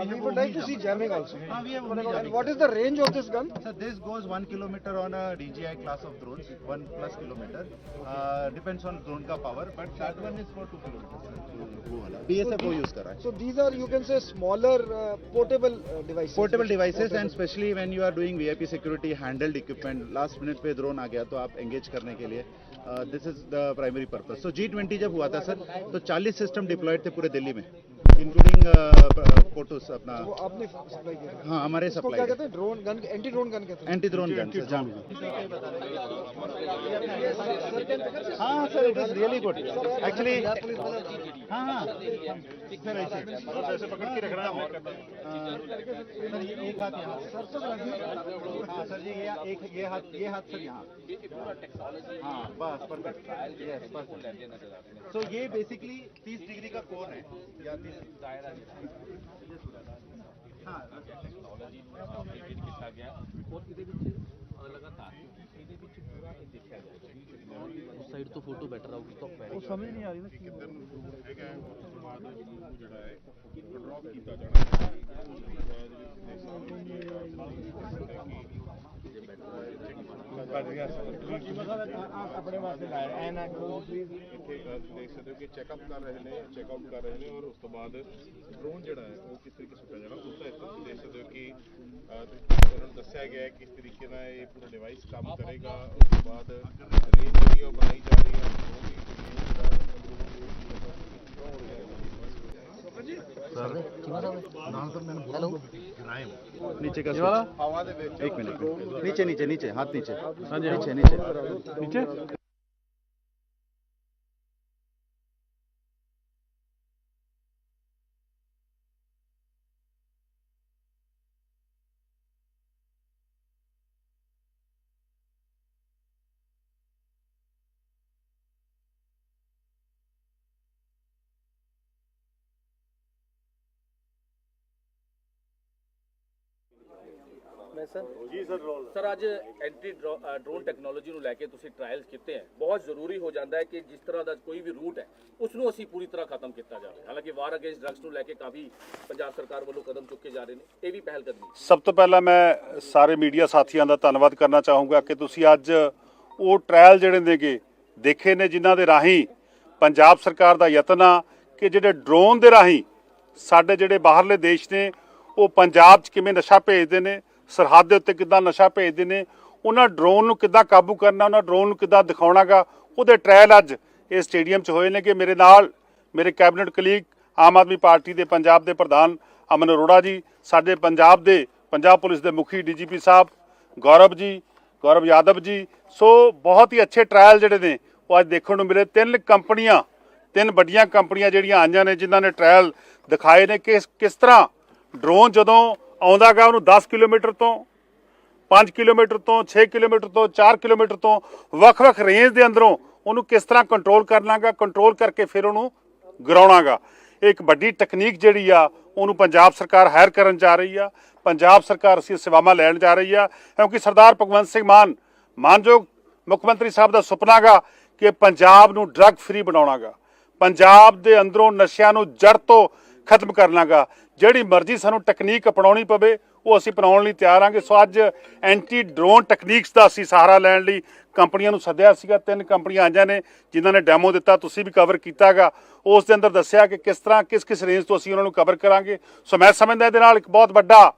we we would like to see jamming. also. Ah, we have And only jamming. what is the range of this gun? So this goes one kilometer on a DJI class of drones, one plus kilometer. Uh, depends on drone का power, but that one is for two kilometers. BSF वो use कर रहा है. So these are, you can say, smaller uh, portable uh, devices. Portable devices and specially when you are doing VIP security handled equipment last minute पे drone आ गया तो आप engage करने के लिए this is the primary purpose so G twenty जब हुआ था सर तो 40 सिस्टम डिप्लॉयड थे पूरे दिल्ली में इंक्लूडिंग फोटोस अपना आपने सप्लाई किया हाँ हमारे इसको क्या सप्लाई कहते हैं? Drone gun anti drone gun कहते हैं। एंटी ड्रोन गन हाँ sir it is really good actually हाँ हाँ। सर ऐसे पकड़ के रख रहा हूँ। सर एक हाथ यहाँ। हाँ सर जी ये एक ये हाथ ये हाथ सर यहाँ। हाँ बस परफेक्ट यस बस सो ये बेसिकली 30 डिग्री का कोन है या 30 हाँ ਕੀਤਾ ਗਿਆ ਔਰ ਇਹਦੇ ਵਿੱਚ ਲਗਾਤਾਰ ਇਹਦੇ ਵਿੱਚ ਪੂਰਾ ਇਹ ਦੇਖਿਆ ਗਿਆ ਉਸ ਸਾਈਡ ਤੋਂ ਫੋਟੋ ਬੈਟਰ ਆਊਗੀ ਤਾਂ ਉਹ ਸਮਝ ਨਹੀਂ ਆ ਰਹੀ ਨਾ ਆਪਣੇ ਵਾਸਤੇ ਲਾਇਆ ਐ ਨਾ ਇੱਥੇ ਦੇਖ ਸਕਦੇ ਹੋ ਕਿ ਚੈੱਕਅਪ ਕਰ ਰਹੇ ਨੇ ਚੈੱਕਆਊਟ ਕਰ ਰਹੇ ਨੇ ਔਰ ਉਸ ਤੋਂ ਬਾਅਦ ਡਰੋਨ ਜਿਹੜਾ ਹੈ, ਉਹ ਕਿਸ ਤਰੀਕੇ ਸੁੱਟਿਆ ਜਾਣਾ ਉਸ ਦਾ ਇੱਥੇ ਤੁਸੀਂ ਦੇਖ ਸਕਦੇ ਹੋ ਕਿ ਉਹਨਾਂ ਨੂੰ ਦੱਸਿਆ ਗਿਆ ਹੈ ਕਿਸ ਤਰੀਕੇ ਨਾਲ ਇਹ ਪੂਰਾ ਡਿਵਾਈਸ ਕੰਮ ਕਰੇਗਾ। ਉਸ ਤੋਂ ਬਾਅਦ ਰੇਂਜ ਜਿਹੜੀ ਉਹ ਬਣਾਈ ਜਾ ਰਹੀ ਹੈ drone ਦੀ range ਜਿਹੜਾ drone ਹੋ। ਸਰ ਚੀਮਾ ਨੀਚੇ ਇੱਕ ਮਿੰਟ ਨੀਚੇ ਨੀਚੇ ਨੀਚੇ ਹੱਥ ਨੀਚੇ। ਨੀਚੇ ਨੀਚੇ। ਨੀਚੇ? ਮੈਂ ਸਰ। ਜੀ ਸਰ ਰੋਲ। ਸਰ ਅੱਜ ਐਂਟੀ ਡਰੋਨ ਟੈਕਨੋਲੋਜੀ ਨੂੰ ਲੈ ਕੇ ਤੁਸੀਂ ਟ੍ਰਾਇਲਸ ਕੀਤੇ ਹੈ। ਬਹੁਤ ਜ਼ਰੂਰੀ ਹੋ ਜਾਂਦਾ ਹੈ ਕਿ ਜਿਸ ਤਰ੍ਹਾਂ ਦਾ ਕੋਈ ਵੀ ਰੂਟ ਹੈ ਉਸ ਨੂੰ ਅਸੀਂ ਪੂਰੀ ਤਰ੍ਹਾਂ ਖਤਮ ਕੀਤਾ ਜਾਵੇ। ਹਾਲਾਂਕਿ ਵਾਰ ਅਗੇਂਸਟ ਡਰੱਗਸ ਨੂੰ ਲੈ ਕੇ ਕਾਫੀ ਪੰਜਾਬ ਸਰਕਾਰ ਵੱਲੋਂ ਕਦਮ ਚੁੱਕੇ ਜਾ ਰਹੇ ਨੇ। ਇਹ ਵੀ ਪਹਿਲ ਕਦਮੀ ਸਭ ਤੋਂ ਪਹਿਲਾਂ ਮੈਂ ਸਾਰੇ ਮੀਡੀਆ ਸਾਥੀਆਂ ਦਾ ਧੰਨਵਾਦ ਕਰਨਾ ਚਾਹੂੰਗਾ ਕਿ ਤੁਸੀਂ ਅੱਜ ਉਹ ਟ੍ਰਾਇਲ ਜਿਹੜੇ ਨੇਗੇ ਦੇਖੇ ਨੇ ਜਿਨ੍ਹਾਂ ਦੇ ਰਾਹੀਂ ਪੰਜਾਬ ਸਰਕਾਰ ਦਾ ਯਤਨ ਆ ਕਿ ਜਿਹੜੇ ਡਰੋਨ ਦੇ ਰਾਹੀਂ ਸਾਡੇ ਜਿਹੜੇ ਬਾਹਰਲੇ ਦੇਸ਼ ਨੇ ਉਹ ਪੰਜਾਬ 'ਚ ਕਿਵੇਂ ਨਸ਼ਾ ਭੇਜਦੇ ਨੇ ਸਰਹੱਦ ਦੇ ਉੱਤੇ ਕਿੱਦਾਂ ਨਸ਼ਾ ਭੇਜਦੇ ਨੇ, ਉਹਨਾਂ ਡਰੋਨ ਨੂੰ ਕਿੱਦਾਂ ਕਾਬੂ ਕਰਨਾ, ਉਹਨਾਂ ਡਰੋਨ ਨੂੰ ਕਿੱਦਾਂ ਦਿਖਾਉਣਾਗਾ, ਉਹਦੇ ਟ੍ਰਾਇਲ ਅੱਜ ਇਹ ਸਟੇਡੀਅਮ 'ਚ ਹੋਏ ਨੇ ਕਿ ਮੇਰੇ ਨਾਲ ਮੇਰੇ cabinet colleague Aam Aadmi party ਦੇ ਪੰਜਾਬ ਦੇ ਪ੍ਰਧਾਨ ਅਮਨ ਅਰੋੜਾ ਜੀ, ਸਾਡੇ ਪੰਜਾਬ ਦੇ ਪੰਜਾਬ ਪੁਲਿਸ ਦੇ ਮੁਖੀ ਡੀਜੀਪੀ ਸਾਹਿਬ, ਗੌਰਵ ਜੀ, ਗੌਰਵ ਯਾਦਵ ਜੀ, ਸੋ ਬਹੁਤ ਹੀ ਅੱਛੇ ਟ੍ਰਾਇਲ ਜਿਹੜੇ ਨੇ, ਉਹ ਅੱਜ ਦੇਖਣ ਨੂੰ ਮਿਲੇ। ਤਿੰਨ ਕੰਪਨੀਆਂ, ਤਿੰਨ ਵੱਡੀਆਂ ਕੰਪਨੀਆਂ ਜਿਹੜੀਆਂ ਆਈਆਂ ਨੇ, ਜਿਨ੍ਹਾਂ ਨੇ ਟ੍ਰਾਇਲ ਦਿਖਾਏ ਨੇ ਕਿ ਕਿਸ ਤਰ੍ਹਾਂ ਡਰੋਨ ਜਦੋਂ ਆਉਂਦਾਗਾ ਉਹਨੂੰ 10 ਕਿਲੋਮੀਟਰ ਤੋਂ 5 ਕਿਲੋਮੀਟਰ ਤੋਂ 6 ਕਿਲੋਮੀਟਰ ਤੋਂ 4 ਕਿਲੋਮੀਟਰ ਤੋਂ ਵੱਖ-ਵੱਖ ਰੇਂਜ ਦੇ ਅੰਦਰੋਂ ਉਹਨੂੰ ਕਿਸ ਤਰ੍ਹਾਂ ਕੰਟਰੋਲ ਕਰਨਾਗਾ ਕੰਟਰੋਲ ਕਰਕੇ ਫਿਰ ਉਹਨੂੰ ਗਿਰਾਉਣਾਗਾ ਇਹ ਇੱਕ ਵੱਡੀ ਟੈਕਨੀਕ ਜਿਹੜੀ ਆ, ਉਹਨੂੰ ਪੰਜਾਬ ਸਰਕਾਰ ਹਾਇਰ ਕਰਨ ਜਾ ਰਹੀ ਆ। ਪੰਜਾਬ ਸਰਕਾਰ ਅਸੀਂ ਸੇਵਾਵਾਂ ਲੈਣ ਜਾ ਰਹੀ ਆ। ਕਿਉਂਕਿ ਸਰਦਾਰ ਭਗਵੰਤ ਸਿੰਘ ਮਾਨ, ਮਾਨਯੋਗ ਮੁੱਖ ਮੰਤਰੀ ਸਾਹਿਬ ਦਾ ਸੁਪਨਾਗਾ ਕਿ ਪੰਜਾਬ ਨੂੰ ਡਰੱਗ ਫ੍ਰੀ ਬਣਾਉਣਾਗਾ ਪੰਜਾਬ ਦੇ ਅੰਦਰੋਂ ਨਸ਼ਿਆਂ ਨੂੰ ਜੜ ਤੋਂ ਖਤਮ ਕਰ ਲਾਂਗਾ ਜਿਹੜੀ ਮਰਜ਼ੀ ਸਾਨੂੰ ਟੈਕਨੀਕ ਅਪਣਾਉਣੀ ਪਵੇ, ਉਹ ਅਸੀਂ ਅਪਣਾਉਣ ਲਈ ਤਿਆਰ ਆਂਗੇ ਸੋ ਅੱਜ ਐਂਟੀ ਡਰੋਨ ਟੈਕਨੀਕਸ ਦਾ ਅਸੀਂ ਸਹਾਰਾ ਲੈਣ ਲਈ ਕੰਪਨੀਆਂ ਨੂੰ ਸੱਦਿਆ ਸੀਗਾ। ਤਿੰਨ ਕੰਪਨੀਆਂ ਆਈਆਂ ਨੇ, ਜਿਨ੍ਹਾਂ ਨੇ ਡੈਮੋ ਦਿੱਤਾ, ਤੁਸੀਂ ਵੀ ਕਵਰ ਕੀਤਾਗਾ। ਉਸ ਦੇ ਅੰਦਰ ਦੱਸਿਆ ਕਿ ਕਿਸ ਤਰ੍ਹਾਂ ਕਿਸ ਕਿਸ ਰੇਂਜ ਤੋਂ ਅਸੀਂ ਉਹਨਾਂ ਨੂੰ ਕਵਰ ਕਰਾਂਗੇ। ਸੋ ਮੈਂ ਸਮਝਦਾ ਇਹਦੇ ਨਾਲ ਇੱਕ ਬਹੁਤ ਵੱਡਾ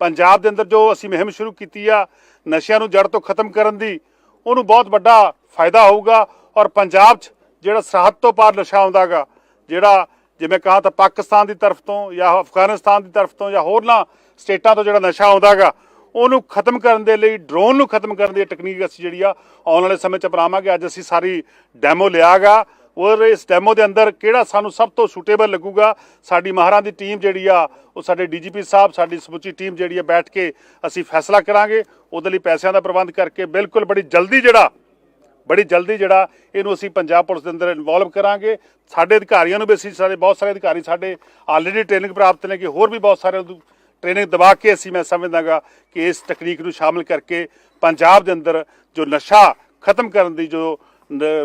ਪੰਜਾਬ ਦੇ ਅੰਦਰ ਜੋ ਅਸੀਂ ਮੁਹਿੰਮ ਸ਼ੁਰੂ ਕੀਤੀ ਆ, ਨਸ਼ਿਆਂ ਨੂੰ ਜੜ ਤੋਂ ਖਤਮ ਕਰਨ ਦੀ, ਉਹਨੂੰ ਬਹੁਤ ਵੱਡਾ ਫਾਇਦਾ ਹੋਊਗਾ। ਔਰ ਪੰਜਾਬ 'ਚ ਜਿਹੜਾ ਸਰਹੱਦ ਤੋਂ ਪਾਰ ਨਸ਼ਾ ਆਉਂਦਾਗਾ, ਜਿਹੜਾ ਜਿਵੇਂ ਕਹਾ ਤਾਂ ਪਾਕਿਸਤਾਨ ਦੀ ਤਰਫ ਤੋਂ ਜਾਂ ਅਫਗਾਨਿਸਤਾਨ ਦੀ ਤਰਫ ਤੋਂ ਜਾਂ ਹੋਰਨਾਂ ਸਟੇਟਾਂ ਤੋਂ ਜਿਹੜਾ ਨਸ਼ਾ ਆਉਂਦਾਗਾ ਉਹਨੂੰ ਖਤਮ ਕਰਨ ਦੇ ਲਈ, ਡਰੋਨ ਨੂੰ ਖਤਮ ਕਰਨ ਦੀ ਟੈਕਨੀਕ ਅਸੀਂ ਜਿਹੜੀ ਆ ਆਉਣ ਵਾਲੇ ਸਮੇਂ 'ਚ ਅਪਣਾਵਾਂਗੇ। ਅੱਜ ਅਸੀਂ ਸਾਰੀ ਡੈਮੋ ਲਿਆਗਾ। ਔਰ ਇਸ ਡੈਮੋ ਦੇ ਅੰਦਰ ਕਿਹੜਾ ਸਾਨੂੰ ਸਭ ਤੋਂ ਸੂਟੇਬਲ ਲੱਗੂਗਾ? ਸਾਡੀ ਮਹਾਰਾਂ ਦੀ ਟੀਮ ਜਿਹੜੀ ਆ, ਉਹ ਸਾਡੇ ਡੀਜੀਪੀ ਸਾਹਿਬ, ਸਾਡੀ ਸਮੁੱਚੀ ਟੀਮ ਜਿਹੜੀ ਆ ਬੈਠ ਕੇ ਅਸੀਂ ਫੈਸਲਾ ਕਰਾਂਗੇ। ਉਹਦੇ ਲਈ ਪੈਸਿਆਂ ਦਾ ਪ੍ਰਬੰਧ ਕਰਕੇ ਬਿਲਕੁਲ ਬੜੀ ਜਲਦੀ ਜਿਹੜਾ ਬੜੀ ਜਲਦੀ ਜਿਹੜਾ ਇਹਨੂੰ ਅਸੀਂ ਪੰਜਾਬ ਪੁਲਿਸ ਦੇ ਅੰਦਰ ਇਨਵੋਲਵ ਕਰਾਂਗੇ। ਸਾਡੇ ਅਧਿਕਾਰੀਆਂ ਨੂੰ ਵੀ ਅਸੀਂ ਸਾਡੇ ਬਹੁਤ ਸਾਰੇ ਅਧਿਕਾਰੀ ਸਾਡੇ ਆਲਰੇਡੀ ਟ੍ਰੇਨਿੰਗ ਪ੍ਰਾਪਤ ਨੇ ਕਿ ਹੋਰ ਵੀ ਬਹੁਤ ਸਾਰੇ ਟ੍ਰੇਨਿੰਗ ਦਵਾ ਕੇ ਅਸੀਂ ਮੈਂ ਸਮਝਦਾਗਾ ਕਿ ਇਸ ਤਕਨੀਕ ਨੂੰ ਸ਼ਾਮਲ ਕਰਕੇ ਪੰਜਾਬ ਦੇ ਅੰਦਰ ਜੋ ਨਸ਼ਾ ਖਤਮ ਕਰਨ ਦੀ ਜੋ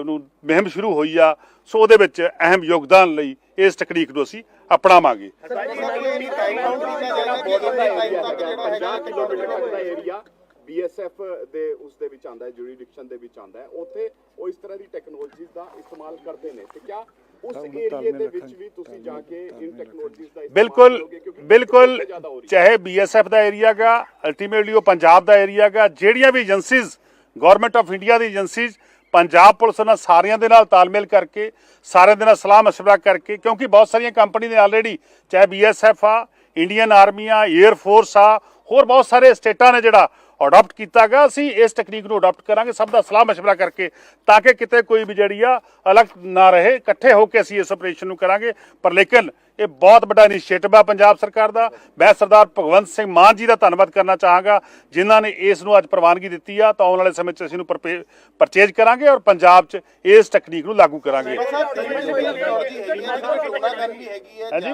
ਨੂੰ ਮੁਹਿੰਮ ਸ਼ੁਰੂ ਹੋਈ ਆ, ਸੋ ਉਹਦੇ ਵਿੱਚ ਅਹਿਮ ਯੋਗਦਾਨ ਲਈ ਇਸ ਤਕਨੀਕ ਨੂੰ ਅਸੀਂ ਅਪਣਾਵਾਂਗੇ। ਏਰੀਆ ਬੀਐਸਐਫ ਦੇ ਉਸ ਦੇ ਵਿੱਚ ਆਂਦਾ ਹੈ ਜੁਰੀਡਿਕਸ਼ਨ ਦੇ ਵਿੱਚ ਆਂਦਾ ਹੈ। ਉੱਥੇ ਉਹ ਇਸ ਤਰ੍ਹਾਂ ਦੀ ਟੈਕਨੋਲੋਜੀਜ਼ ਦਾ ਇਸਤੇਮਾਲ ਕਰਦੇ ਨੇ। ਤੇ ਕਿਆ ਉਸ ਏਰੀਏ ਦੇ ਵਿੱਚ ਵੀ ਤੁਸੀਂ ਜਾ ਕੇ ਇਨ ਟੈਕਨੋਲੋਜੀਜ਼ ਦਾ ਬਿਲਕੁਲ ਬਿਲਕੁਲ ਚਾਹੇ ਬੀਐਸਐਫ ਦਾ ਏਰੀਆ ਗਾ ਅਲਟੀਮੇਟਲੀ ਉਹ ਪੰਜਾਬ ਦਾ ਏਰੀਆ ਗਾ ਜਿਹੜੀਆਂ ਵੀ ਏਜੰਸੀਜ਼ ਗਵਰਨਮੈਂਟ ਆਫ ਇੰਡੀਆ ਦੀ ਏਜੰਸੀਜ਼ ਪੰਜਾਬ ਪੁਲਿਸ ਨਾਲ ਸਾਰਿਆਂ ਦੇ ਨਾਲ ਤਾਲਮੇਲ ਕਰਕੇ ਸਾਰਿਆਂ ਦੇ ਨਾਲ ਸਲਾਹ ਮਸ਼ਵਰਾ ਕਰਕੇ ਕਿਉਂਕਿ ਬਹੁਤ ਸਾਰੀਆਂ ਕੰਪਨੀ ਨੇ ਆਲਰੇਡੀ ਚਾਹੇ ਬੀਐਸਐਫ ਆ ਇੰਡੀਅਨ ਆਰਮੀ ਆ 에ਅਰ ਫੋਰਸ ਆ ਹੋਰ ਬਹੁਤ ਸਾਰੇ ਸਟੇਟਾਂ ਨੇ ਜਿਹੜਾ ਅਡਾਪਟ ਕੀਤਾਗਾ। ਅਸੀਂ ਇਸ ਟੈਕਨੀਕ ਨੂੰ ਅਡਾਪਟ ਕਰਾਂਗੇ। ਸਭ ਦਾ ਸਲਾਹ ਮਸ਼ਵਰਾ ਕਰਕੇ ਤਾਂ ਕਿ ਕਿਤੇ ਕੋਈ ਵੀ ਜਿਹੜੀ ਆ ਅਲੱਗ ਨਾ ਰਹੇ। ਇਕੱਠੇ ਹੋ ਕੇ ਅਸੀਂ ਇਸ ਆਪਰੇਸ਼ਨ ਨੂੰ ਕਰਾਂਗੇ। ਪਰ ਲੇਕਿਨ ਇਹ ਬਹੁਤ ਵੱਡਾ ਇਨੀਸ਼ੀਏਟਿਵ ਆ ਪੰਜਾਬ ਸਰਕਾਰ ਦਾ। ਮੈਂ ਸਰਦਾਰ ਭਗਵੰਤ ਸਿੰਘ ਮਾਨ ਜੀ ਦਾ ਧੰਨਵਾਦ ਕਰਨਾ ਚਾਹਾਂਗਾ। ਜਿਨ੍ਹਾਂ ਨੇ ਇਸ ਨੂੰ ਅੱਜ ਪ੍ਰਵਾਨਗੀ ਦਿੱਤੀ ਆ। ਤਾਂ ਆਉਣ ਵਾਲੇ ਸਮੇਂ 'ਚ ਅਸੀਂ ਇਹਨੂੰ ਪਰਚੇਜ ਕਰਾਂਗੇ ਔਰ ਪੰਜਾਬ 'ਚ ਇਸ ਟੈਕਨੀਕ ਨੂੰ ਲਾਗੂ ਕਰਾਂਗੇ। ਹਾਂਜੀ?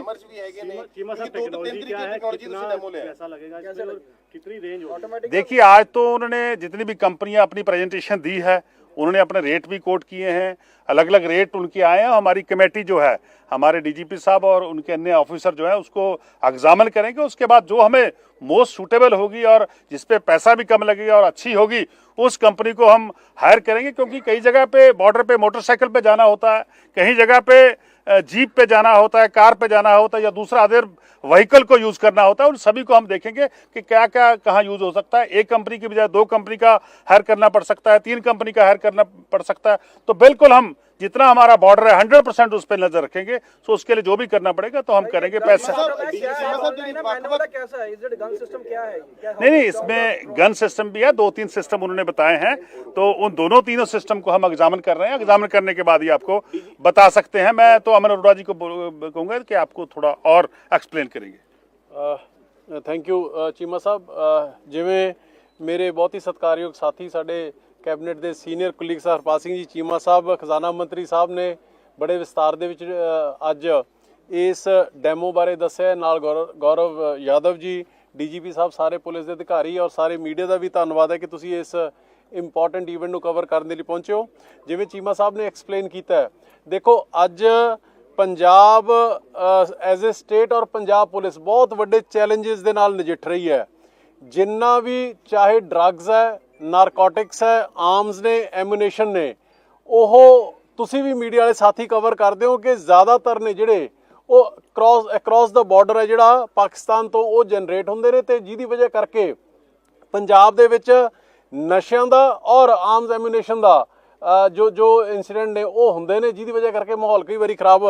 देखिए आज तो उन्होंने जितनी भी कंपनियाँ अपनी प्रेजेंटेशन दी है, उन्होंने अपने रेट भी कोट किए हैं। अलग अलग रेट उनके आए हैं। हमारी कमेटी जो है, हमारे डीजीपी साहब और उनके अन्य ऑफिसर जो है, उसको एग्जामिन करेंगे। उसके बाद जो हमें मोस्ट सूटेबल होगी और जिस पे पैसा भी कम लगेगा और अच्छी होगी, उस कंपनी को हम हायर करेंगे। क्योंकि कई जगह पे बॉर्डर पे मोटरसाइकिल पे जाना होता है। कहीं जगह पे जीप पे जाना होता है, कार पे जाना होता है या दूसरा अदर व्हीकल को यूज़ करना होता है, उन सभी को हम देखेंगे कि क्या क्या कहाँ यूज़ हो सकता है। एक कंपनी की बजाय दो कंपनी का हायर करना पड़ सकता है, तीन कंपनी का हायर करना पड़ सकता है। तो बिल्कुल हम जितना हमारा बॉर्डर है हंड्रेड परसेंट उस पर नजर रखेंगे तो उसके लिए जो भी करना पड़ेगा तो हम करेंगे पैसा कैसा है इज इट गन सिस्टम क्या है क्या नहीं नहीं इसमें गन सिस्टम भी है दो तीन सिस्टम उन्होंने बताए हैं तो उन दोनों तीनों सिस्टम को हम एग्जामिन कर रहे हैं एग्जामिन करने के बाद ही आपको बता सकते हैं मैं तो अमन अरोड़ा जी को बोल- कहूंगा कि आपको थोड़ा और एक्सप्लेन करेंगे ਥੈਂਕ ਯੂ ਚੀਮਾ ਸਾਹਿਬ ਅ, ਜਿਵੇਂ ਮੇਰੇ ਬਹੁਤ ਹੀ ਸਤਿਕਾਰਯੋਗ ਸਾਥੀ ਸਾਡੇ ਕੈਬਨਿਟ ਦੇ senior colleague sir Harpal Singh ji, Cheema Sahib, ਖਜ਼ਾਨਾ ਮੰਤਰੀ ਸਾਹਿਬ ਨੇ ਬੜੇ ਵਿਸਤਾਰ ਦੇ ਵਿੱਚ ਅੱਜ ਇਸ ਡੈਮੋ ਬਾਰੇ ਦੱਸਿਆ। ਨਾਲ ਗੌਰਵ- ਗੌਰਵ ਯਾਦਵ ਜੀ, ਡੀਜੀਪੀ ਸਾਹਿਬ, ਸਾਰੇ ਪੁਲਿਸ ਦੇ ਅਧਿਕਾਰੀ ਔਰ ਸਾਰੇ ਮੀਡੀਆ ਦਾ ਵੀ ਧੰਨਵਾਦ ਹੈ ਕਿ ਤੁਸੀਂ ਇਸ ਇੰਪੋਰਟੈਂਟ ਇਵੈਂਟ ਨੂੰ ਕਵਰ ਕਰਨ ਦੇ ਲਈ ਪਹੁੰਚੇ ਹੋ। ਜਿਵੇਂ ਚੀਮਾ ਸਾਹਿਬ ਨੇ ਐਕਸਪਲੇਨ ਕੀਤਾ ਦੇਖੋ, ਅੱਜ ਪੰਜਾਬ ਐਜ਼ ਅ ਸਟੇਟ ਔਰ ਪੰਜਾਬ ਪੁਲਿਸ ਬਹੁਤ ਵੱਡੇ ਚੈਲੰਜਸ ਦੇ ਨਾਲ ਨਜਿੱਠ ਰਹੀ ਹੈ। ਜਿੰਨਾ ਵੀ ਚਾਹੇ ਡਰੱਗਸ ਹੈ ਨਾਰਕੋਟਿਕਸ ਹੈ, ਆਰਮਸ ਨੇ, ਐਮੂਨੇਸ਼ਨ ਨੇ। ਉਹ ਤੁਸੀਂ ਵੀ ਮੀਡੀਆ ਵਾਲੇ ਸਾਥੀ ਕਵਰ ਕਰਦੇ ਹੋ ਕਿ ਜ਼ਿਆਦਾਤਰ ਨੇ ਜਿਹੜੇ ਉਹ ਕ੍ਰਾਸ ਅਕ੍ਰਾਸ ਦਾ ਬਾਰਡਰ ਹੈ ਜਿਹੜਾ ਪਾਕਿਸਤਾਨ ਤੋਂ ਉਹ ਜਨਰੇਟ ਹੁੰਦੇ ਨੇ ਤੇ ਜਿਹਦੀ ਵਜ੍ਹਾ ਕਰਕੇ ਪੰਜਾਬ ਦੇ ਵਿੱਚ ਨਸ਼ਿਆਂ ਦਾ ਔਰ ਆਰਮਸ ਐਮੂਨੇਸ਼ਨ ਦਾ ਜੋ ਜੋ ਇਨਸੀਡੈਂਟ ਨੇ ਉਹ ਹੁੰਦੇ ਨੇ ਜਿਹਦੀ ਵਜ੍ਹਾ ਕਰਕੇ ਮਾਹੌਲ ਕਈ ਵਾਰੀ ਖਰਾਬ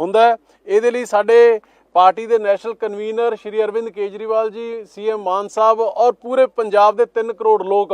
ਹੁੰਦਾ ਇਹਦੇ ਲਈ ਸਾਡੇ ਪਾਰਟੀ ਦੇ national convener Shri Arvind Kejriwal ji, CM Mann ਸਾਹਿਬ ਔਰ ਪੂਰੇ ਪੰਜਾਬ ਦੇ 3 ਕਰੋੜ ਲੋਕ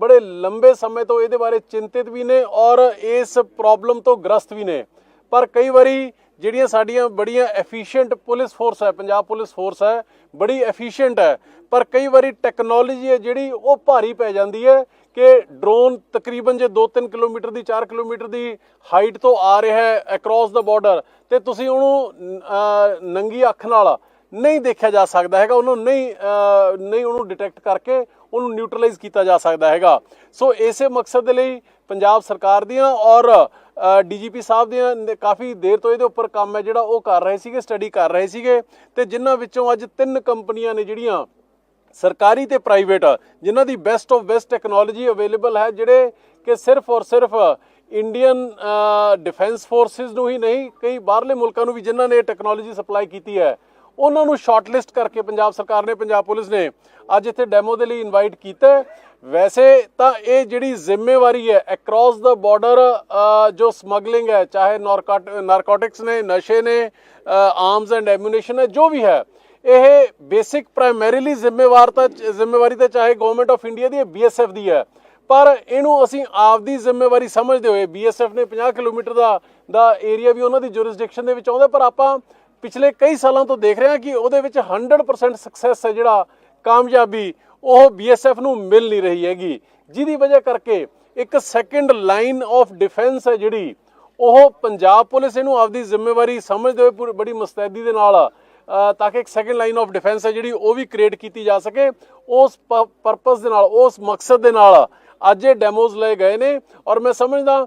ਬੜੇ ਲੰਬੇ ਸਮੇਂ ਤੋਂ ਇਹਦੇ ਬਾਰੇ ਚਿੰਤਿਤ ਵੀ ਨੇ ਔਰ ਇਸ ਪ੍ਰੋਬਲਮ ਤੋਂ ਗ੍ਰਸਤ ਵੀ ਨੇ। ਪਰ ਕਈ ਵਾਰੀ ਜਿਹੜੀਆਂ ਸਾਡੀਆਂ ਬੜੀਆਂ ਐਫੀਸ਼ੀਐਂਟ ਪੁਲਿਸ ਫੋਰਸ ਹੈ, ਪੰਜਾਬ ਪੁਲਿਸ ਫੋਰਸ ਹੈ, ਬੜੀ ਐਫੀਸ਼ੀਐਂਟ ਹੈ। ਪਰ ਕਈ ਵਾਰੀ ਟੈਕਨੋਲੋਜੀ ਹੈ ਜਿਹੜੀ ਉਹ ਭਾਰੀ ਪੈ ਜਾਂਦੀ ਹੈ ਕਿ ਡਰੋਨ ਤਕਰੀਬਨ ਜੇ 2-3 ਕਿਲੋਮੀਟਰ ਦੀ 4 ਕਿਲੋਮੀਟਰ ਦੀ ਹਾਈਟ ਤੋਂ ਆ ਰਿਹਾ ਹੈ ਅਕ੍ਰੋਸ ਦਾ ਬਾਰਡਰ ਤੇ ਤੁਸੀਂ ਉਹਨੂੰ ਨੰਗੀ ਅੱਖ ਨਾਲ ਨਹੀਂ ਦੇਖਿਆ ਜਾ ਸਕਦਾ ਹੈਗਾ, ਉਹਨੂੰ ਨਹੀਂ ਨਹੀਂ ਉਹਨੂੰ ਡਿਟੈਕਟ ਕਰਕੇ ਉਹਨੂੰ ਨਿਊਟਰਲਾਈਜ਼ ਕੀਤਾ ਜਾ ਸਕਦਾ ਹੈਗਾ। ਸੋ ਇਸੇ ਮਕਸਦ ਦੇ ਲਈ ਪੰਜਾਬ ਸਰਕਾਰ ਦੀਆਂ ਔਰ ਡੀਜੀਪੀ ਸਾਹਿਬ ਦੀਆਂ ਨੇ ਕਾਫੀ ਦੇਰ ਤੋਂ ਇਹਦੇ ਉੱਪਰ ਕੰਮ ਹੈ, ਜਿਹੜਾ ਉਹ ਕਰ ਰਹੇ ਸੀਗੇ ਸਟੱਡੀ ਕਰ ਰਹੇ ਸੀਗੇ ਤੇ ਜਿਨ੍ਹਾਂ ਵਿੱਚੋਂ ਅੱਜ ਤਿੰਨ ਕੰਪਨੀਆਂ ਨੇ ਜਿਹੜੀਆਂ ਸਰਕਾਰੀ ਤੇ ਪ੍ਰਾਈਵੇਟ ਜਿਨ੍ਹਾਂ ਦੀ best of best technology available ਹੈ, ਜਿਹੜੇ ਕਿ ਸਿਰਫ ਔਰ ਸਿਰਫ ਇੰਡੀਅਨ ਡਿਫੈਂਸ ਫੋਰਸਿਸ ਨੂੰ ਹੀ ਨਹੀਂ, ਕਈ ਬਾਹਰਲੇ ਮੁਲਕਾਂ ਨੂੰ ਵੀ ਜਿਨ੍ਹਾਂ ਨੇ ਟੈਕਨੋਲੋਜੀ ਸਪਲਾਈ ਕੀਤੀ ਹੈ। ਉਹਨਾਂ ਨੂੰ ਸ਼ਾਰਟਲਿਸਟ ਕਰਕੇ ਪੰਜਾਬ ਸਰਕਾਰ ਨੇ, ਪੰਜਾਬ ਪੁਲਿਸ ਨੇ ਅੱਜ ਇੱਥੇ ਡੈਮੋ ਦੇ ਲਈ ਇਨਵਾਈਟ ਕੀਤਾ ਵੈਸੇ ਤਾਂ ਇਹ ਜਿਹੜੀ ਜ਼ਿੰਮੇਵਾਰੀ ਹੈ ਅਕ੍ਰੋਸ ਦਾ ਬਾਰਡਰ ਜੋ ਸਮਗਲਿੰਗ ਹੈ, ਚਾਹੇ ਨਾਰਕੋਟਿਕਸ ਨੇ, ਨਸ਼ੇ ਨੇ ਆਰਮਸ ਐਂਡ ਐਮੂਨੇਸ਼ਨ ਹੈ ਜੋ ਵੀ ਹੈ, ਇਹ ਬੇਸਿਕ ਪ੍ਰਾਇਮਰੀਲੀ ਜ਼ਿੰਮੇਵਾਰ ਤਾਂ, ਜ਼ਿੰਮੇਵਾਰੀ ਤਾਂ ਚਾਹੇ ਗਵਰਨਮੈਂਟ ਆਫ ਇੰਡੀਆ ਦੀ ਹੈ ਬੀਐਸਐਫ ਦੀ ਹੈ। ਪਰ ਇਹਨੂੰ ਅਸੀਂ ਆਪਦੀ ਜ਼ਿੰਮੇਵਾਰੀ ਸਮਝਦੇ ਹੋਏ ਬੀਐਸਐਫ ਨੇ 50 ਕਿਲੋਮੀਟਰ ਦਾ ਦਾ ਏਰੀਆ ਵੀ ਉਹਨਾਂ ਦੀ ਜੁਰਿਸਡਿਕਸ਼ਨ ਦੇ ਵਿੱਚ ਆਉਂਦਾ ਪਰ ਆਪਾਂ ਪਿਛਲੇ ਕਈ ਸਾਲਾਂ ਤੋਂ ਦੇਖ ਰਹੇ ਹਾਂ ਕਿ ਉਹਦੇ ਵਿੱਚ 100% ਸਕਸੈਸ ਹੈ ਜਿਹੜਾ ਕਾਮਯਾਬੀ, ਉਹ ਬੀਐਸਐਫ ਨੂੰ ਮਿਲ ਨਹੀਂ ਰਹੀ ਹੈਗੀ। ਜਿਹਦੀ ਵਜ੍ਹਾ ਕਰਕੇ ਇੱਕ ਸੈਕੰਡ ਲਾਈਨ ਆਫ ਡਿਫੈਂਸ ਹੈ ਜਿਹੜੀ, ਉਹ ਪੰਜਾਬ ਪੁਲਿਸ ਇਹਨੂੰ ਆਪਦੀ ਜ਼ਿੰਮੇਵਾਰੀ ਸਮਝਦੇ ਹੋਏ ਪੂਰੀ, ਬੜੀ ਮੁਸਤੈਦੀ ਦੇ ਨਾਲ ਤਾਂ ਕਿ ਇੱਕ ਸੈਕੰਡ ਲਾਈਨ ਆਫ ਡਿਫੈਂਸ ਹੈ ਜਿਹੜੀ, ਉਹ ਵੀ ਕ੍ਰੀਏਟ ਕੀਤੀ ਜਾ ਸਕੇ। ਉਸ ਪਰਪਸ ਦੇ ਨਾਲ, ਉਸ ਮਕਸਦ ਦੇ ਨਾਲ ਅੱਜ ਇਹ ਡੈਮੋਜ਼ ਲਏ ਗਏ ਨੇ। ਔਰ ਮੈਂ ਸਮਝਦਾ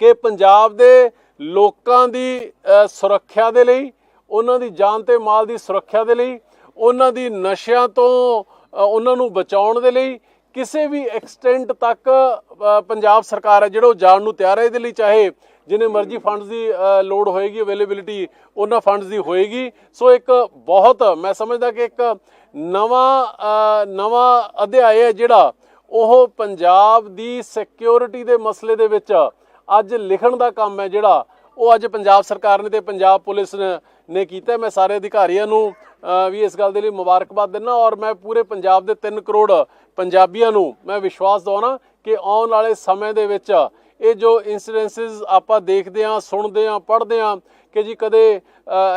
ਕਿ ਪੰਜਾਬ ਦੇ ਲੋਕਾਂ ਦੀ ਸੁਰੱਖਿਆ ਦੇ ਲਈ ਉਹਨਾਂ ਦੀ ਜਾਨ ਤੇ ਮਾਲ ਦੀ ਸੁਰੱਖਿਆ ਦੇ ਲਈ ਉਹਨਾਂ ਦੀ ਨਸ਼ਿਆਂ ਤੋਂ ਉਹਨਾਂ ਨੂੰ ਬਚਾਉਣ ਦੇ ਲਈ ਕਿਸੇ ਵੀ ਐਕਸਟੈਂਟ ਤੱਕ ਪੰਜਾਬ ਸਰਕਾਰ ਹੈ ਜਿਹੜਾ ਉਹ ਜਾਣ ਨੂੰ ਤਿਆਰ ਹੈ ਇਹਦੇ ਲਈ ਚਾਹੇ ਜਿੰਨੇ ਮਰਜ਼ੀ ਫੰਡਸ ਦੀ ਅ, ਲੋੜ ਹੋਏਗੀ ਅਵੇਲੇਬਿਲਿਟੀ ਉਹਨਾਂ ਫੰਡਸ ਦੀ ਹੋਏਗੀ। ਸੋ ਇੱਕ ਬਹੁਤ ਮੈਂ ਸਮਝਦਾ ਕਿ ਇੱਕ ਨਵਾਂ ਨਵਾਂ ਅਧਿਆਇ ਹੈ ਜਿਹੜਾ ਉਹ ਪੰਜਾਬ ਦੀ ਸਿਕਿਉਰਿਟੀ ਦੇ ਮਸਲੇ ਦੇ ਵਿੱਚ ਅੱਜ ਲਿਖਣ ਦਾ ਕੰਮ ਹੈ ਜਿਹੜਾ ਉਹ ਅੱਜ ਪੰਜਾਬ ਸਰਕਾਰ ਨੇ ਤੇ ਪੰਜਾਬ ਪੁਲਿਸ ਨੇ ਨੇ ਕੀਤਾ ਮੈਂ ਸਾਰੇ ਅਧਿਕਾਰੀਆਂ ਨੂੰ ਵੀ ਇਸ ਗੱਲ ਦੇ ਲਈ ਮੁਬਾਰਕਬਾਦ ਦਿੰਦਾ ਔਰ ਮੈਂ ਪੂਰੇ ਪੰਜਾਬ ਦੇ 3 ਕਰੋੜ ਪੰਜਾਬੀਆਂ ਨੂੰ ਮੈਂ ਵਿਸ਼ਵਾਸ ਦਿਵਾਉਣਾ ਕਿ ਆਉਣ ਵਾਲੇ ਸਮੇਂ ਦੇ ਵਿੱਚ ਇਹ ਜੋ ਇਨਸੀਡੈਂਸਸ ਆਪਾਂ ਦੇਖਦੇ ਹਾਂ, ਸੁਣਦੇ ਹਾਂ, ਪੜ੍ਹਦੇ ਹਾਂ ਕਿ ਜੀ ਕਦੇ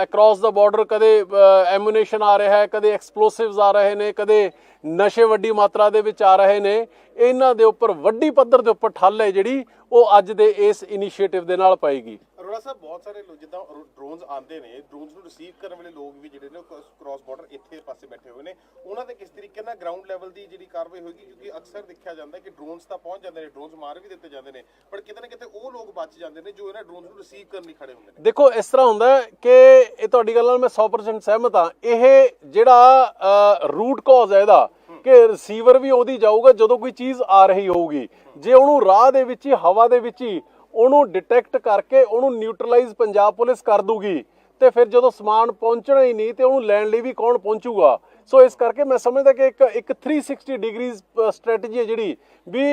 ਅਕ੍ਰੋਸ ਦਾ ਬਾਰਡਰ ਕਦੇ ਐਮੂਨੇਸ਼ਨ ਆ ਰਿਹਾ ਹੈ, ਕਦੇ ਐਕਸਪਲੋਸਿਵਸ ਆ ਰਹੇ ਨੇ, ਕਦੇ ਨਸ਼ੇ ਵੱਡੀ ਮਾਤਰਾ ਦੇ ਵਿੱਚ ਆ ਰਹੇ ਨੇ, ਇਹਨਾਂ ਦੇ ਉੱਪਰ ਵੱਡੀ ਪੱਧਰ ਦੇ ਉੱਪਰ ਠੱਲ ਹੈ ਜਿਹੜੀ ਉਹ ਅੱਜ ਦੇ ਇਸ ਇਨੀਸ਼ੀਏਟਿਵ ਦੇ ਨਾਲ ਪਏਗੀ। ਅਰੋੜਾ ਸਾਹਿਬ, ਬਹੁਤ ਸਾਰੇ ਲੋਕ ਜਿੱਦਾਂ ਡਰੋਨਸ ਆਉਂਦੇ ਨੇ ਡਰੋਨਸ ਨੂੰ ਰਿਸੀਵ ਕਰਨ ਵਾਲੇ ਲੋਕ ਵੀ ਜਿਹੜੇ ਨੇ ਕ੍ਰਾਸ ਬਾਰਡਰ ਇੱਥੇ ਪਾਸੇ ਬੈਠੇ ਹੋਏ ਨੇ। ਉਹਨਾਂ ਤੇ ਕਿਸ ਤਰੀਕੇ ਨਾਲ ਗਰਾਊਂਡ ਲੈਵਲ ਦੀ ਜਿਹੜੀ ਕਾਰਵਾਈ ਹੋਏਗੀ? ਕਿਉਂਕਿ ਅਕਸਰ ਦੇਖਿਆ ਜਾਂਦਾ ਕਿ ਡਰੋਨਸ ਤਾਂ ਪਹੁੰਚ ਜਾਂਦੇ ਨੇ ਡਰੋਨਸ ਮਾਰ ਵੀ ਦਿੱਤੇ ਜਾਂਦੇ ਨੇ, ਪਰ ਕਿਤੇ ਨਾ ਕਿਤੇ ਉਹ ਲੋਕ ਬਚ ਜਾਂਦੇ ਨੇ ਜੋ ਇਹਨਾਂ ਡਰੋਨਸ ਨੂੰ ਰਿਸੀਵ ਕਰਨ ਲਈ ਖੜੇ ਹੁੰਦੇ ਨੇ। ਦੇਖੋ, ਇਸ ਤਰ੍ਹਾਂ ਹੁੰਦਾ ਕਿ ਇਹ ਤੁਹਾਡੀ ਗੱਲ ਨਾਲ ਮੈਂ 100% ਸਹਿਮਤ ਹਾਂ। ਇਹ ਜਿਹੜਾ ਰੂਟ ਕਾਜ਼ ਹੈ ਇਹਦਾ, ਕਿ ਰਿਸੀਵਰ ਵੀ ਉਹਦੀ ਜਾਊਗਾ ਜਦੋਂ ਕੋਈ ਚੀਜ਼ ਆ ਰਹੀ ਹੋਊਗੀ। ਜੇ ਉਹਨੂੰ ਰਾਹ ਦੇ ਵਿੱਚ ਹੀ, ਹਵਾ ਦੇ ਵਿੱਚ ਹੀ ਉਹਨੂੰ ਡਿਟੈਕਟ ਕਰਕੇ ਉਹਨੂੰ ਨਿਊਟਰਲਾਈਜ਼ ਪੰਜਾਬ ਪੁਲਿਸ ਕਰ ਦੂਗੀ ਤੇ ਫਿਰ ਜਦੋਂ ਸਮਾਨ ਪਹੁੰਚਣਾ ਹੀ ਨਹੀਂ ਤੇ ਉਹਨੂੰ ਲੈਣ ਲਈ ਵੀ ਕੌਣ ਪਹੁੰਚੂਗਾ? ਸੋ ਇਸ ਕਰਕੇ ਮੈਂ ਸਮਝਦਾ ਕਿ ਇੱਕ ਇੱਕ 360 ਡਿਗਰੀ ਸਟ੍ਰੈਟਜੀ ਹੈ ਜਿਹੜੀ ਵੀ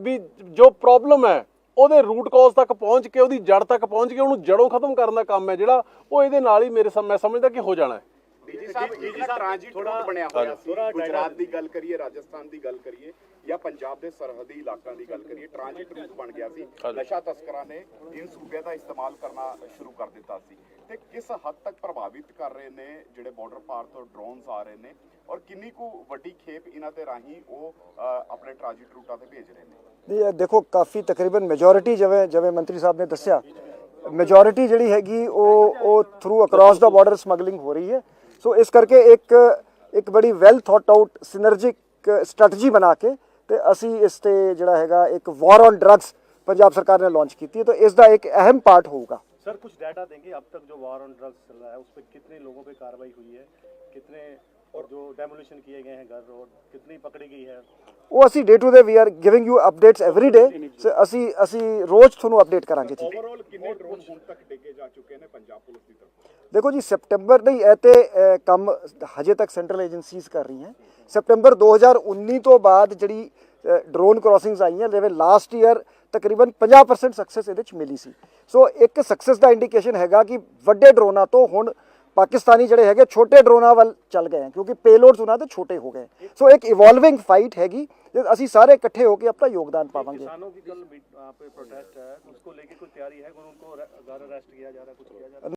ਵੀ ਜੋ ਪ੍ਰੋਬਲਮ ਹੈ ਉਹਦੇ ਰੂਟ ਕਾਜ਼ ਤੱਕ ਪਹੁੰਚ ਕੇ ਉਹਦੀ ਜੜ ਤੱਕ ਪਹੁੰਚ ਕੇ ਉਹਨੂੰ ਜੜੋਂ ਖਤਮ ਕਰਨ ਦਾ ਕੰਮ ਹੈ ਜਿਹੜਾ ਉਹ ਇਹਦੇ ਨਾਲ ਹੀ ਮੇਰੇ ਸਮ- ਮੈਂ ਸਮਝਦਾ ਕਿ ਹੋ ਜਾਣਾ ਹੈ। ਡੀਜੀ ਸਾਹਿਬ ਇੱਕ ਨਾ ਟ੍ਰਾਂਜਿਟ ਬਣਿਆ ਹੋਇਆ ਸੀ। ਗੁਜਰਾਤ ਦੀ ਗੱਲ ਕਰੀਏ ਰਾਜਸਥਾਨ ਦੀ ਗੱਲ ਕਰੀਏ ਜਾਂ ਪੰਜਾਬ ਦੇ ਸਰਹੱਦੀ ਇਲਾਕਿਆਂ ਦੀ ਗੱਲ ਕਰੀਏ ਟ੍ਰਾਂਜਿਟ ਰੂਟ ਬਣ ਗਿਆ ਸੀ। ਨਸ਼ਾ ਤਸਕਰਾਂ ਨੇ ਇਨ ਸੂਬਿਆਂ ਦਾ ਇਸਤੇਮਾਲ ਕਰਨਾ ਸ਼ੁਰੂ ਕਰ ਦਿੱਤਾ ਸੀ। ਤੇ ਕਿਸ ਹੱਦ ਤੱਕ ਪ੍ਰਭਾਵਿਤ ਕਰ ਰਹੇ ਨੇ ਜਿਹੜੇ ਬਾਰਡਰ ਪਾਰ ਤੋਂ ਡਰੋਨਸ ਆ ਰਹੇ ਨੇ ਔਰ ਕਿੰਨੀ ਕੁ ਵੱਡੀ ਖੇਪ ਇਹਨਾਂ ਦੇ ਰਾਹੀਂ ਉਹ ਆਪਣੇ ਟ੍ਰਾਂਜਿਟ ਰੂਟਾਂ ਤੇ ਭੇਜ ਰਹੇ ਨੇ? ਨਹੀਂ ਇਹ ਦੇਖੋ ਕਾਫੀ ਤਕਰੀਬਨ ਮੈਜੋਰਿਟੀ ਜਿਵੇਂ ਜਿਵੇਂ ਮੰਤਰੀ ਸਾਹਿਬ ਨੇ ਦੱਸਿਆ ਮੈਜੋਰਿਟੀ ਜਿਹੜੀ ਹੈਗੀ ਉਹ ਉਹ ਥਰੂ ਅਕ੍ਰੋਸ ਦਾ ਬਾਰਡਰ ਸਮਗਲਿੰਗ ਹੋ ਰਹੀ ਹੈ। ਸੋ ਇਸ ਕਰਕੇ ਇੱਕ ਇੱਕ ਬੜੀ well thought out synergic strategy ਬਣਾ ਕੇ ਤੇ ਅਸੀਂ ਇਸ ਤੇ ਜਿਹੜਾ ਹੈਗਾ ਇੱਕ ਵਾਰ ਔਨ ਡਰੱਗਸ ਪੰਜਾਬ ਸਰਕਾਰ ਨੇ ਲਾਂਚ ਕੀਤੀ ਹੈ ਤਾਂ ਇਸ ਦਾ ਇੱਕ ਅਹਿਮ ਪਾਰਟ ਹੋਊਗਾ सर कुछ डाटा देंगे अब तक जो वार ऑन ड्रग्स चल रहा है उस पर कितने लोगों पे कार्रवाई हुई है कितने और जो डेमोलिशन किए गए हैं घर और कितनी पकड़ी गई है ਉਹ ਅਸੀਂ day to day we are giving you updates every day ਅਸੀਂ ਅਸੀਂ ਰੋਜ਼ ਤੁਹਾਨੂੰ ਅਪਡੇਟ ਕਰਾਂਗੇ ਜੀ ਓਵਰਆਲ ਕਿੰਨੇ ਡਰੋਨ ਹੁਣ ਤੱਕ ਡਿੱਗੇ ਜਾ ਚੁੱਕੇ ਨੇ ਪੰਜਾਬ ਪੁਲਿਸ ਦੀ ਤਰਫੋਂ ਦੇਖੋ ਜੀ ਸੈਪਟੈਂਬਰ ਨਹੀਂ ਇਹ ਤੇ ਅਹ, ਕੰਮ ਹਜੇ ਤੱਕ ਸੈਂਟਰਲ ਏਜੰਸੀਜ਼ ਕਰ ਰਹੀਆਂ ਸੈਪਟੈਂਬਰ 2019 ਤੋਂ ਬਾਅਦ ਜਿਹੜੀ ਡਰੋਨ ਕ੍ਰਾਸਿੰਗਸ ਆਈਆਂ ਜਿਵੇਂ ਲਾਸਟ ਈਅਰ ਤਕਰੀਬਨ 50% ਸਕਸੈਸ ਇਹਦੇ ਚ ਮਿਲੀ ਸੀ ਸੋ ਇੱਕ ਸਕਸੈਸ ਦਾ ਇੰਡੀਕੇਸ਼ਨ ਹੈਗਾ ਕਿ ਵੱਡੇ ਡਰੋਨਾਂ ਤੋਂ ਹੁਣ ਪਾਕਿਸਤਾਨੀ ਜਿਹੜੇ ਹੈਗੇ ਛੋਟੇ ਡਰੋਨਾਂ ਵੱਲ ਚੱਲ ਗਏ ਹੈ ਕਿਉਂਕਿ ਪੇਲੋਡਸ ਉਹਨਾਂ ਦੇ ਛੋਟੇ ਹੋ ਗਏ ਸੋ ਇੱਕ ਇਵੋਲਵਿੰਗ ਫਾਈਟ ਹੈਗੀ ਜੇ ਅਸੀਂ ਸਾਰੇ ਇਕੱਠੇ ਹੋ ਕੇ ਆਪਣਾ ਯੋਗਦਾਨ ਪਾਵਾਂਗੇ किसानों की कल मीट- वहाँ पे प्रोटेस्ट है उसको लेके कोई तैयारी है उनको घर अरेस्ट किया जा रहा है कुछ किया जा रहा है